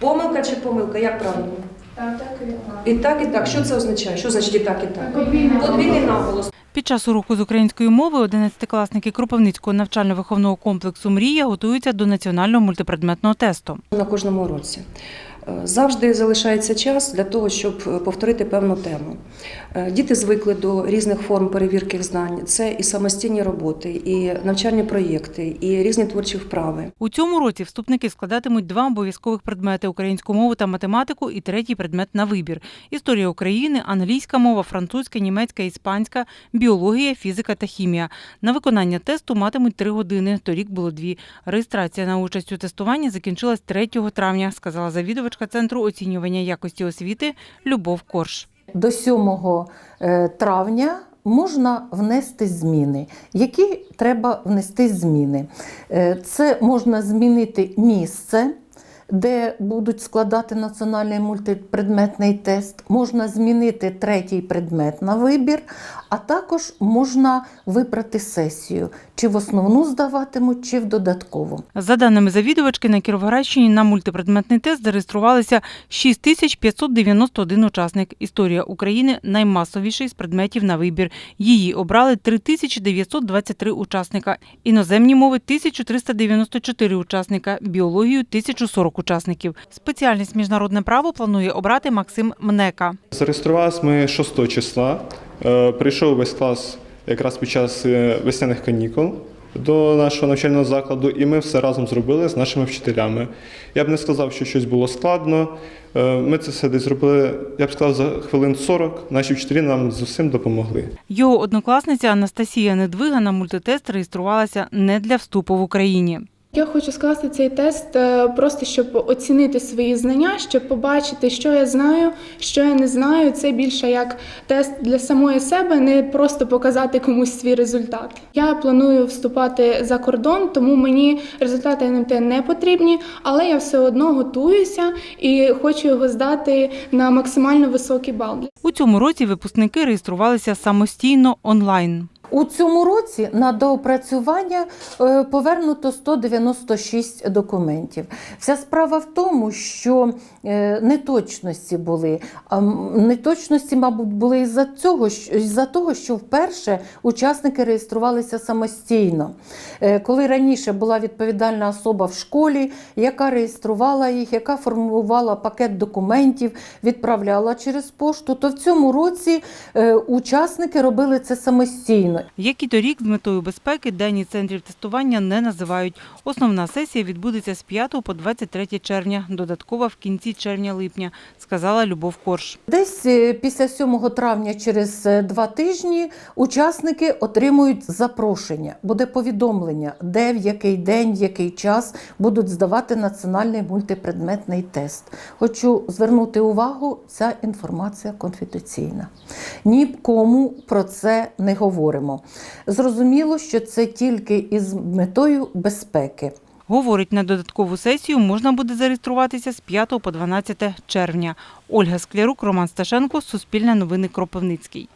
Помилка чи помилка, як правильно? Так, так І так, і так. Що це означає? Що значить і так, і так? Подвійний наголос. Під час уроку з української мови 11-класники Кропивницького навчально-виховного комплексу Мрія готуються до національного мультипредметного тесту. на кожному уроці. Е, Завжди залишається час для того, щоб е, повторити певну тему. Е, Діти звикли до різних форм перевірки знань. Це і самостійні роботи, і навчальні проєкти, і різні творчі вправи. У цьому році вступники складатимуть два обов'язкових предмети українську мову та математику і третій предмет на вибір: історія України, англійська мова, французька, німецька, іспанська, біологія, фізика та хімія. На виконання тесту матимуть три години. Торік було дві. Реєстрація на участь у тестуванні закінчилась 3 травня, сказала завідувачка центру оцінювання якості освіти Любов Корж. До 7 е, травня можна внести зміни. Які треба внести зміни? Е, Це можна змінити місце. Де будуть складати національний мультипредметний тест, можна змінити третій предмет на вибір, а також можна вибрати сесію, чи в основну здаватимуть, чи в додаткову. За даними завідувачки, на Кіровоградщині на мультипредметний тест зареєструвалися 6591 учасник. Історія України наймасовіший з предметів на вибір. Її обрали 3923 учасника. Іноземні мови 1394 учасника, біологію 1040 учасників. Спеціальність міжнародне право планує обрати Максим Мнека. Зареєструвалися ми 6 числа. Е, Прийшов весь клас якраз під час е, весняних канікул до нашого навчального закладу, і ми все разом зробили з нашими вчителями. Я б не сказав, що щось було складно. Е, Ми це все десь зробили, я б сказав, за хвилин 40. Наші вчителі нам з усім допомогли. Його однокласниця Анастасія Недвига на мультитест реєструвалася не для вступу в Україні. Я хочу скласти цей тест е, просто щоб оцінити свої знання, щоб побачити, що я знаю, що я не знаю. Це більше як тест для самої себе, не просто показати комусь свій результат. Я планую вступати за кордон, тому мені результати НМТ не потрібні, але я все одно готуюся і хочу його здати на максимально високий бал. У цьому році випускники реєструвалися самостійно онлайн. У цьому році на доопрацювання е, повернуто 196 документів. Вся справа в тому, що е, неточності були. Неточності, мабуть, були із-за цього, із-за того, що вперше учасники реєструвалися самостійно. Е, Коли раніше була відповідальна особа в школі, яка реєструвала їх, яка формувала пакет документів, відправляла через пошту, то в цьому році учасники робили це самостійно. Як і торік, з метою безпеки денні центрів тестування не називають. Основна сесія відбудеться з 5 по 23 червня, додаткова в кінці червня-липня, сказала Любов Корж. Десь е, після 7 травня, через е, два тижні, учасники отримують запрошення. Буде повідомлення, де, в який день, в який час будуть здавати національний мультипредметний тест. Хочу звернути увагу, ця інформація конфіденційна. Нікому про це не говоримо. Зрозуміло, що це тільки із метою безпеки. Говорить, на додаткову сесію можна буде зареєструватися з 5 по 12 червня. Ольга Склярук, Роман Сташенко, Суспільне новини Кропивницький.